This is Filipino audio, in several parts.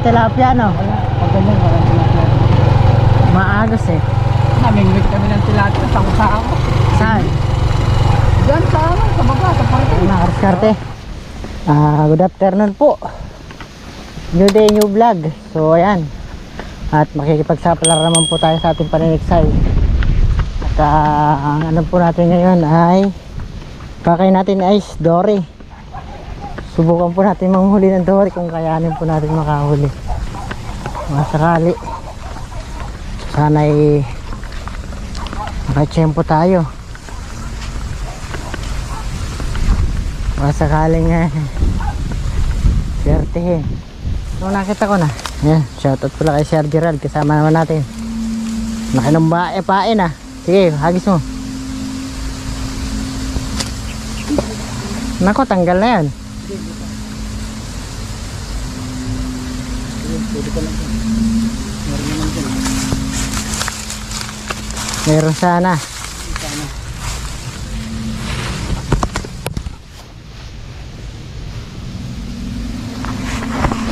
Tilapia, no? Pag ganyan, walang tilapia. Maagos eh. Namingwit kami ng tilapia sa usahan ko. Saan? Diyan sa ano, sa baba, sa parking. Nakakaskarte. Ah, good afternoon po. New day, new vlog. So, ayan. At makikipagsapala naman po tayo sa ating paniniksay. At ah, ang ano po natin ngayon ay kakain natin ay dory. Subukan po natin manghuli ng dory kung kayanin po natin makahuli. Mga sakali. Sana'y makachempo tayo. Mga sakaling eh, swertehin. Nung nakita ko na. Yan, shoutout pala kay Sir Gerald. Kasama naman natin. Nakinumba eh pain ah. Sige, hagis mo. Nako, tanggal na yan. Meron sana.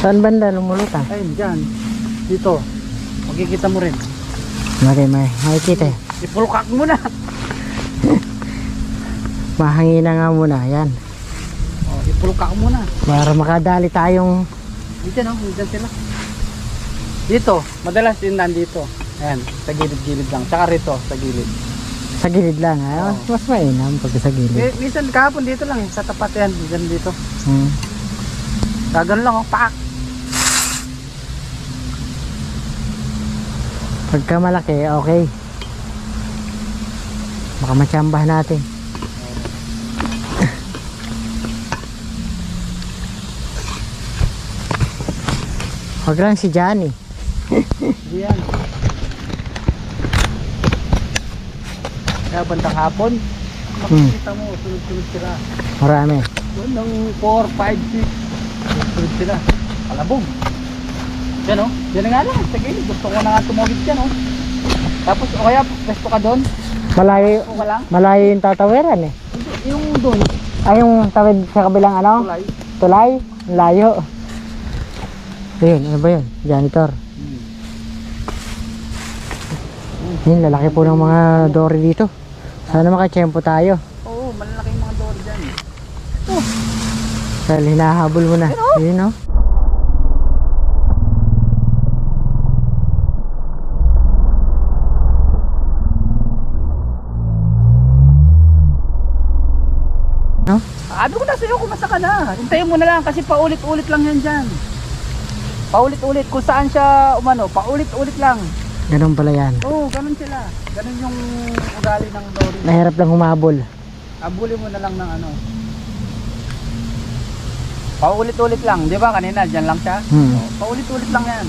Saan banda lumulutang? Ayun, dyan. Dito. Makikita mo rin. Mari, may makikita. Ipulkak mo na. Mahangina nga muna, yan. Oh, ipulkak mo na. Para makadali tayong Dito no, dyan sila. Dito, madalas din nandito. Ayan, sa gilid-gilid lang. Tsaka rito, sa gilid. sa gilid lang. Ha? Oo. Mas mainam pag sa gilid. Eh, minsan kahapon dito lang, sa tapat yan, dyan dito. Hmm. Gagano lang, oh, pak. Pagka malaki, okay. Baka matsyambah natin. Huwag lang si Johnny. Diyan. Kaya bandang hapon, makikita mo, sunod-sunod sila. Marami. Doon ng 4, 5, 6, sunod sila. Palabog. Yan oh, yan na nga lang, gilid. Gusto ko na nga tumawid dyan oh. Tapos, o kaya, pwesto ka doon, Malayo, o ka lang. malayo yung tatawiran eh. Yung doon, Ay, yung tawid sa kabilang ano? tulay. Tulay? Layo. Ayun, ano ba yun? Janitor. Hmm. Yun, lalaki po ng mga dory dito. Sana makachempo tayo. Oo, malalaking mga dory dyan. Dahil hinahabol mo na. Yun, no? No? Sabi ko na sa'yo, kumasa ka na. Hintayin mo na lang kasi paulit-ulit lang yan dyan. Paulit-ulit. Kung saan siya umano, paulit-ulit lang. Ganun pala yan. Oo, ganun sila. Ganun yung ugali ng dory. Nahirap lang humabol. Abuli mo na lang ng ano. Paulit-ulit lang. Di ba kanina, dyan lang siya? Hmm. Paulit-ulit lang yan.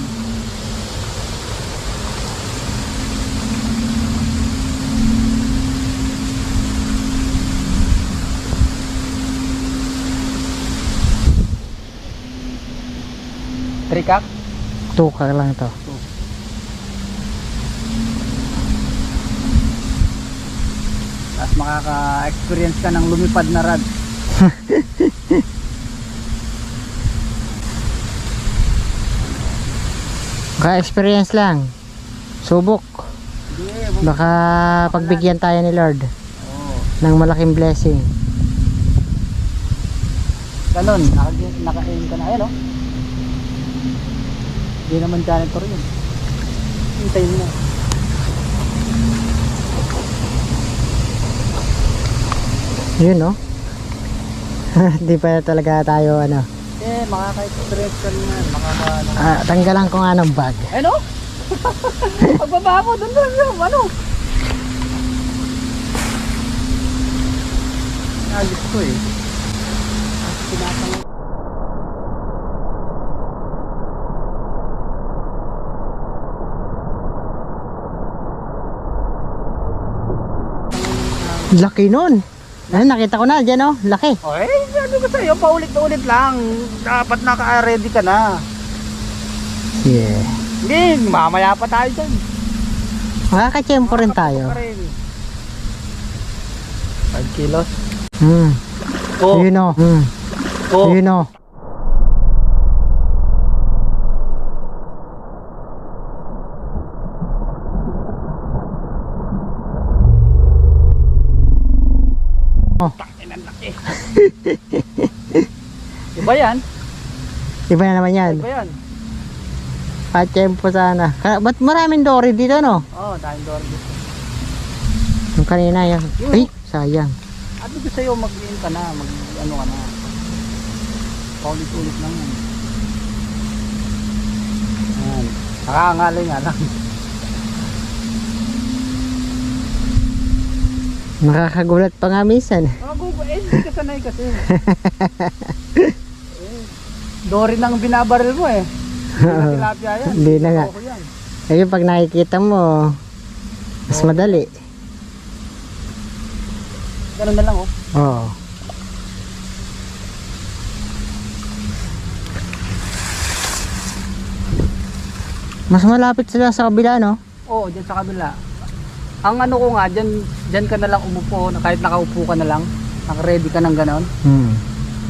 Trikak? Tuka lang to. Tapos makaka-experience ka ng lumipad na rad. Ka-experience lang. Subok. Baka pagbigyan tayo ni Lord Oo. ng malaking blessing. Naka- naka-aim ka na. Ayan o. Hindi naman janitor yun. Hintayin mo na. Yun, no? Hindi pa talaga tayo, ano. Eh, makaka-experience ka naman. Makaka... Ah, tanggalan ko nga ng bag. Ano? Pagbaba mo, doon doon doon. Ano? Ayos ko eh. Laki nun. Ay, nakita ko na, dyan, oh. Laki. Oh, eh, sabi ko sa'yo, paulit-ulit lang. Dapat naka-ready ka na. Yeah. Hindi, mamaya pa tayo dyan. Makakachempo rin tayo. Pa rin. 5 kilos. Hmm. Oh, Yun, oh. Hmm. oh. Yun, oh. Oh. Takin ang laki. Iba yan. Iba na naman yan. Iba yan. Pachempo sana. Ba't maraming dory dito no? Oo, oh, tayong door dito. Yung kanina yun. Ay, sayang. Ano ko sa'yo, mag-in ka na, mag ano ka na. Paulit-ulit lang yan. Yan. Nakakangalay nga lang. Nakakagulat pa nga minsan. Gugo, eh, hindi ka sanay kasi. eh, Dory nang binabaril mo eh. Hindi na tilapia yan. Hindi na nga. Ayun, pag nakikita mo, mas madali. Ganun na lang oh. Oo. Mas malapit sila sa kabila, no? Oo, dyan sa kabila. Ang ano ko nga, dyan, dyan ka na lang umupo, na kahit nakaupo ka na lang, naka-ready ka ng ganon. Hmm.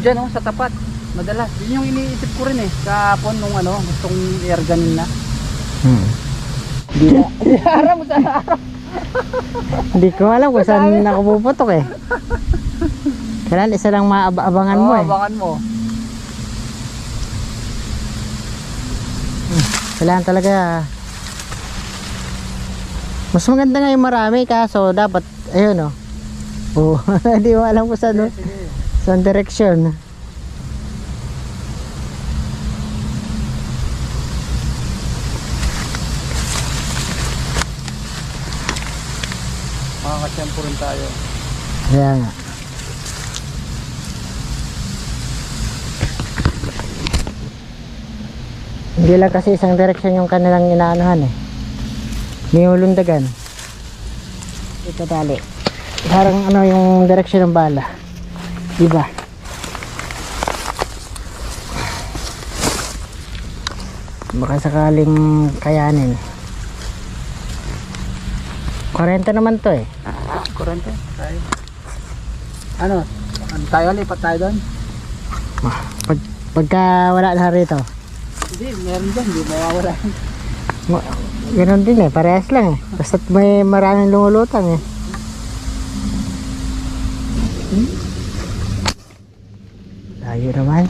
Dyan oh, sa tapat. Madalas. Yun yung iniisip ko rin eh. Kahapon nung ano, gustong air ganin na. Hmm. Hindi na. Harap mo harap. Hindi ko alam kung saan nakapuputok eh. Kailan isa lang maaabangan mo Oo, eh. abangan mo. Kailangan talaga mas maganda nga yung marami kaso dapat ayun oh. Oh, hindi mo alam kung saan no? Sige. saan direction. Makakatsyempo rin tayo. Kaya nga. Hindi lang kasi isang direction yung kanilang inaanuhan eh. Nihulundagan. Ito tali. Parang ano yung direction ng bala. Diba? Baka sakaling kayanin. 40 naman to eh. Kurente. Tayo. Ano? Ano tayo? Lipat tayo doon? Ah, Pag, pagka wala na rito. Hindi, meron doon. Hindi mawawala. Ganon din eh, parehas lang eh. Basta't may maraming lumulutang eh. Hmm? Layo naman.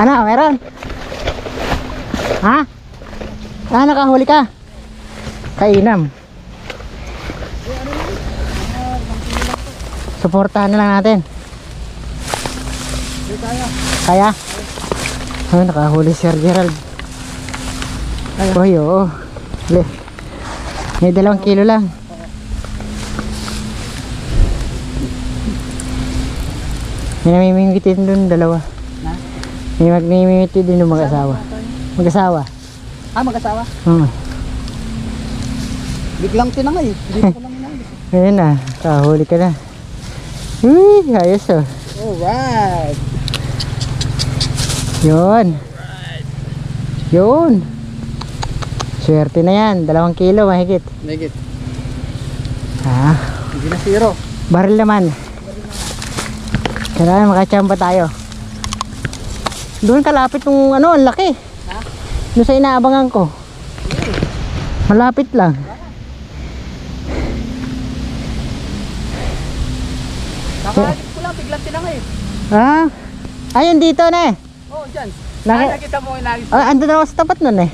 Ano, meron? Ha? Ah, nakahuli ka? Kainam. Suportahan na lang natin. Tayo. Kaya? Oh, nakahuli si Gerald. Uy, oo. Le. May dalawang kilo lang. May namimingwitin dun, dalawa. Na? May magmimingwitin din yung mag-asawa. Mag-asawa. Ah, mag-asawa? Hmm. Biglang tinangay. Hindi ko lang inayos. Ayun na, kahuli ka na. Uy, ayos oh. Alright. Yun. Yun. Swerte na yan. Dalawang kilo mahigit. Negit. Ah, Hindi na zero. baril naman. Kailangan makachamba tayo. Doon kalapit ng ano, ang laki. Ha? Doon sa inaabangan ko. Malapit lang. Nakahanip ko lang. Biglang tinangay. Ah, ayun dito na eh. Oo, oh, dyan. Naki Ah, nakita mo inayos. ah, andun ako sa tapat nun eh.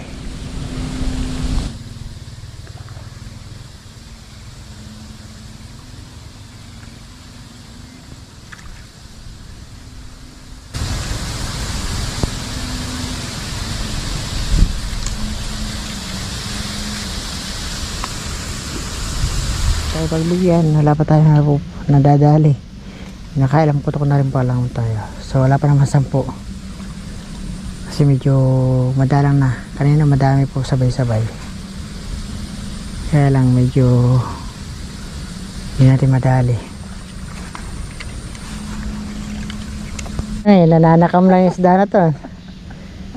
Tayo pagbigyan, wala pa tayo na nadadali. Nakailang putok na rin pa lang tayo. So wala pa naman sampu. Kasi medyo madalang na. Kanina madami po sabay-sabay. Kaya lang medyo hindi natin madali. Ay, nananakam lang yung isda na to.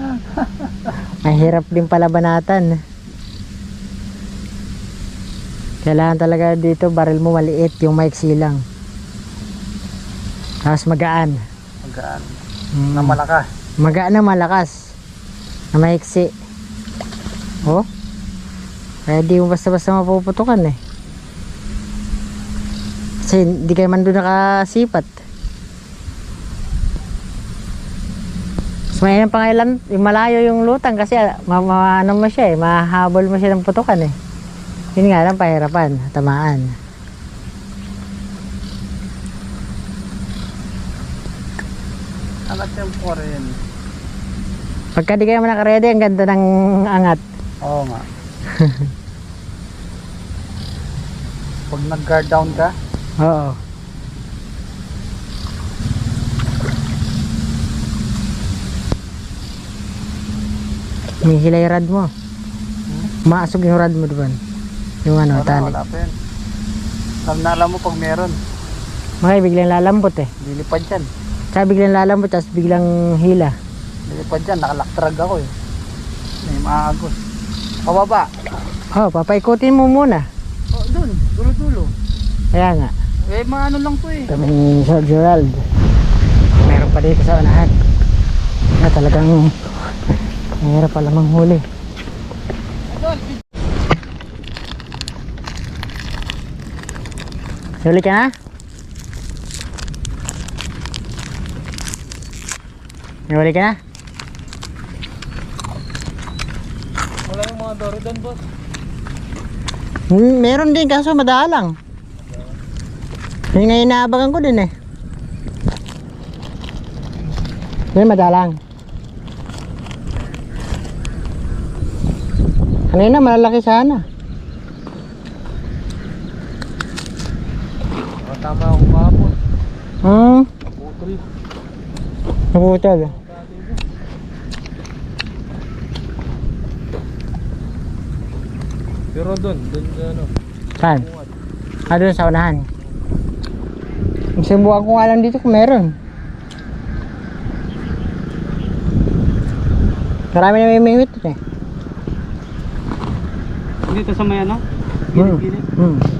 Mahirap din pala banatan. Kailangan talaga dito baril mo maliit, yung maiksi lang. Tapos magaan. Magaan. Mm. Na malakas. Magaan na malakas. Na maiksi. Oh. Kaya di mo basta-basta mapuputukan eh. Kasi hindi kayo man doon nakasipat. Mas mainam pa ngailan, yung malayo yung lutang kasi ma, ma- ano mo siya eh, mahabol mo siya ng putukan eh. Yun nga lang, pahirapan, tamaan. Po rin. Pagka di kayo nakaredy, ang ganda ng angat. Oo nga. Pag nag-guard down ka, Oo. May hilay rad mo. Maasog yung rad mo doon. Yung ano, tali. wala pa yun. Alam na alam mo pag meron, Mga biglang lalambot eh. lilipad yan. Tsaka biglang lalambot, tapos biglang hila. Lilipad yan, nakalaktrag ako eh. May maagos. Pababa. Oh, papaikutin mo muna. Oh, dun. Dulo-dulo. Kaya nga. Eh, maano lang to eh. Kami ni Sir Gerald. Meron pa dito sa unahan. Na talagang mahirap pala manghuli. Huli ka na? Huli ka na? Wala yung mga doro doon, boss. Hmm, meron din kaso madalang. Yun nga inaabangan ko din eh. Yun madalang. Kanina malalaki sana. Oh, tama ako kahapon. Hmm, Putol. naputol. Pero doon, doon ano. Saan? Ah, doon sa unahan. Sinubukan ko nga lang dito kung meron. Marami na may mingwit eh. Dito sa may ano? Hmm. Hmm.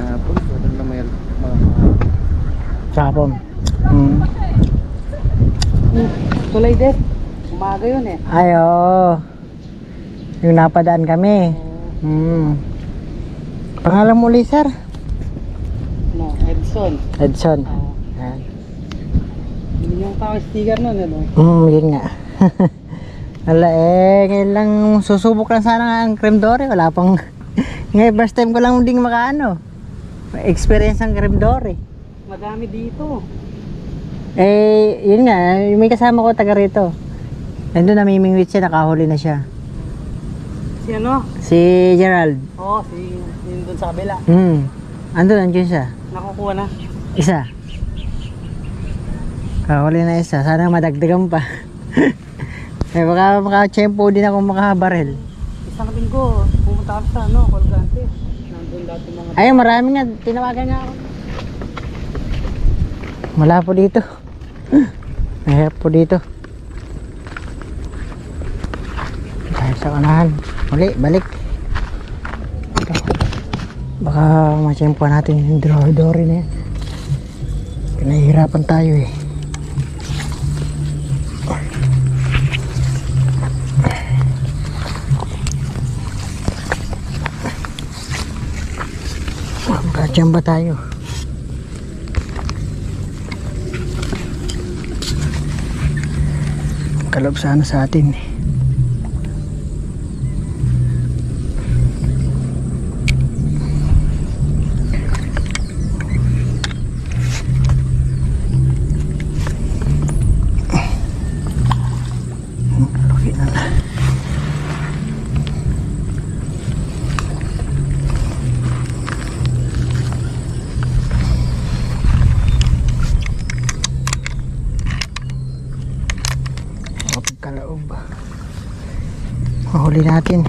Kahapon, wala na may mga... Sapon. Hmm. Tulay din. Umaga yun eh. Ay, oo. Yung napadaan kami. Hmm. Pangalan mo ulit, sir? No, Edson. Edson. Oo. Ayan. Yun yung tawag sticker nun, ano? Hmm, yun nga. Wala eh, ngayon lang susubok lang sana nga ang creme dore. Wala pang, ngayon first time ko lang ding makaano. Experience ng creme dore. Madami dito. Eh, yun nga, may kasama ko taga rito. Nandun namimingwit siya, nakahuli na siya. Si ano? Si Gerald. Oo, si yun doon sa kabila. Hmm. Andun, andun siya. Nakukuha na. Isa. Kahuli na isa. Sana madagdagan pa. eh, baka makachempo din ako makabarel. Isang linggo, pumunta kami sa ano, Colgante. Nandun dati mga... Ay, marami nga. Tinawagan nga ako. Wala po dito. Mahirap po dito. Tayo sa unahan. Muli, balik. Baka machempo natin yung dory na yan. Pinahirapan tayo eh. Makachamba tayo. Kalob sana sa atin eh. Kalaob. Mahuli natin.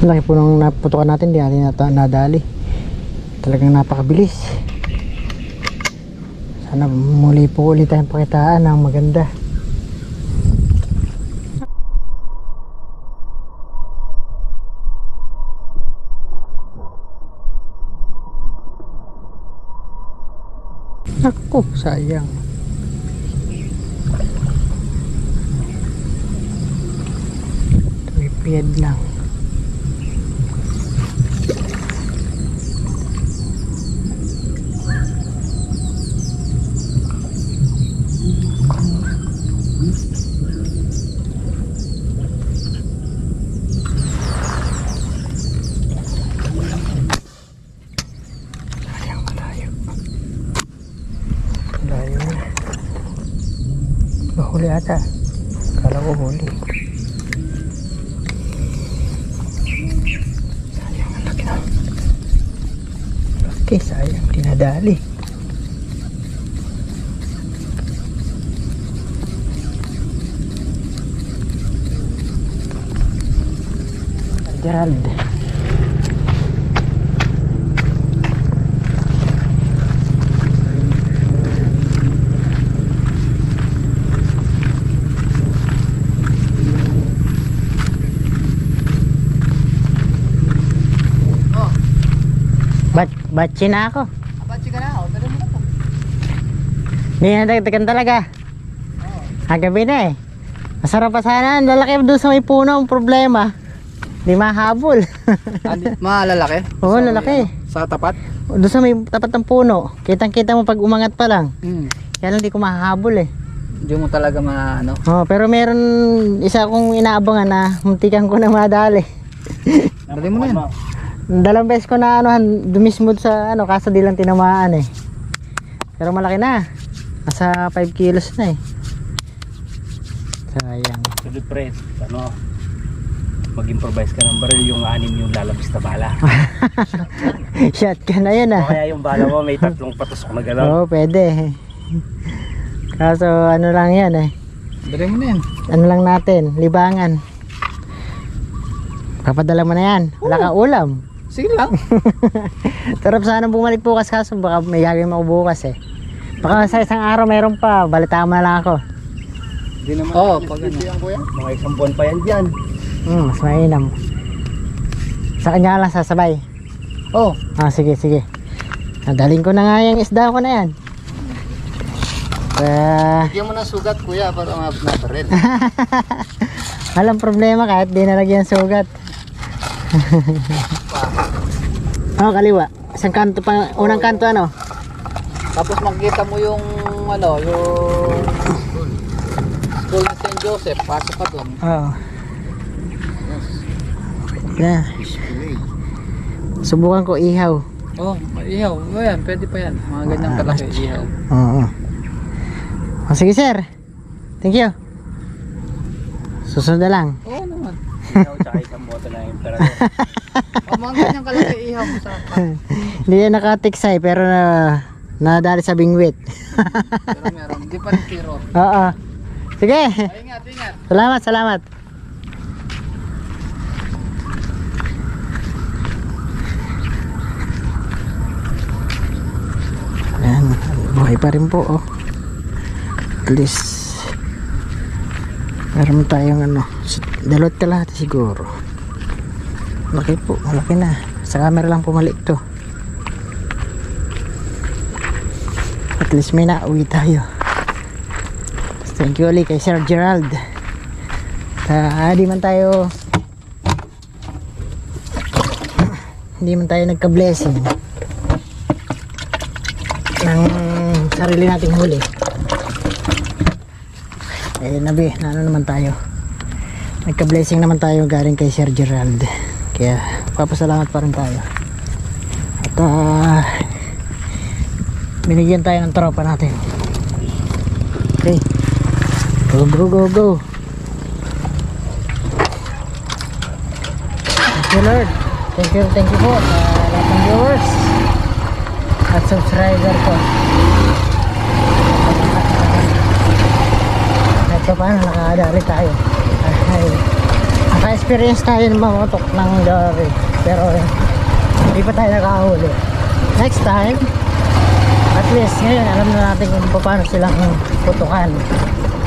Laki po nung naputukan natin, di natin nata- nadali. Talagang napakabilis. Sana muli po ulit tayong pakitaan ng maganda. Naku, sayang. Tumipid lang. Sayang malayo. Layo na. Mahuli ata. Kala ko huli. Sayang, ang laki na. Laki, sayang. Dinadali. Gerald. Bat, batsi na ako. abatsi ka na. O, dali mo na po. Hindi na dagdagan talaga. Oo. Kagabi na eh. Masarap pa sana. Ang lalaki doon sa may puno. Ang problema. Hindi mahabol. Andi, malalaki? Oo, Sa- lalaki. Sa tapat? doon sa may tapat ng puno. Kitang kita mo pag umangat pa lang. Hmm. Kaya lang hindi ko mahabol eh. Hindi mo talaga ma, ano? Oh, pero meron isa akong inaabangan na muntikan ko na madali. Dali mo na yan. Dalawang beses ko na ano, dumismod sa ano, kaso di lang tinamaan eh. Pero malaki na. Nasa 5 kilos na eh. Sayang. Sulit pre, ano, mag-improvise ka ng baril, yung anim yung lalabas na bala. Shotgun na yun o ah. kaya yung bala mo may tatlong patusok na galaw. Oo, pwede. Kaso ano lang yan eh. Dali mo na yan. Ano lang natin, libangan. Papadala mo na yan. Wala kang ulam. Sige lang. Sarap sana bumalik bukas kaso baka may gagawin ako bukas eh. Baka sa isang araw meron pa, balitaan mo na lang ako. Hindi naman. Oo, pag ano. Mga isang buwan pa yan dyan. Hmm, mas mainam. Sa kanya lang sasabay. Oh, Ah, sige, sige. Nadaling ko na nga yung isda ko na yan. Ah, bigyan mo ng sugat kuya para umabot na rin. walang problema kahit di nalagyan sugat. oh, kaliwa. Isang kanto pa, unang kanto ano? Tapos makikita mo yung ano, yung school. School ng St. Joseph, pasok ka dun. Oo. Na. Subukan ko ihaw. Oh, ihaw. O yan, pwede pa yan. Mga ganyang kalaki ihaw. Oo. Oh, sige sir. Thank you. Susunod na lang. Oo naman. Ikaw tsaka isang boto na yung emperador. O mga ganyang kalaki ihaw mo sa Hindi yan nakatiksay pero na nadali sa bingwit. Pero meron, di pa rin tiro. Oo. Sige. Ay, ingat, ingat. Salamat, salamat. Ayan, buhay pa rin po oh. At least meron tayong ano, dalawat kalahati siguro. Laki po, malaki na. Sa camera lang pumalik to. At least may nauwi tayo. Thank you ulit kay Sir Gerald. Di man tayo hindi man tayo nagka-blessing ng sarili nating huli. Eh, nabi, na ano naman tayo. Nagka-blessing naman tayo galing kay Sir Gerald. Kaya, papasalamat pa rin tayo. At, ah, binigyan tayo ng tropa natin. Okay. Go, go, go, go. Thank you, Lord. Thank you, thank you po sa lahat ng viewers at subscriber ko. Ito pa, nakadari tayo. Ay, naka experience tayo ng mamotok ng lorry. Pero hindi pa tayo nakahuli. Next time, at least ngayon alam na natin kung paano silang putukan.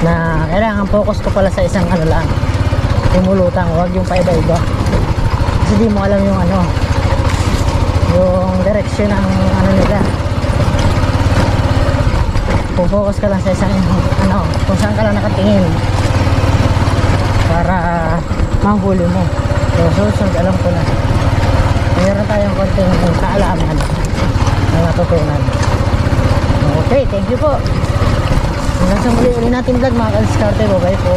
Na kailangan focus ko pala sa isang ano lang. Pumulutang, huwag yung paiba-iba. Kasi di mo alam yung ano, yung direction ng ano nila. Focus ka lang sa isang ano, kung saan ka lang nakatingin para manghuli mo. So, susunod, alam ko na. Mayroon tayong konting kaalaman na natutunan. Okay, thank you po. Hanggang sa muli uli natin vlog mga kaliskarte. Bye-bye po.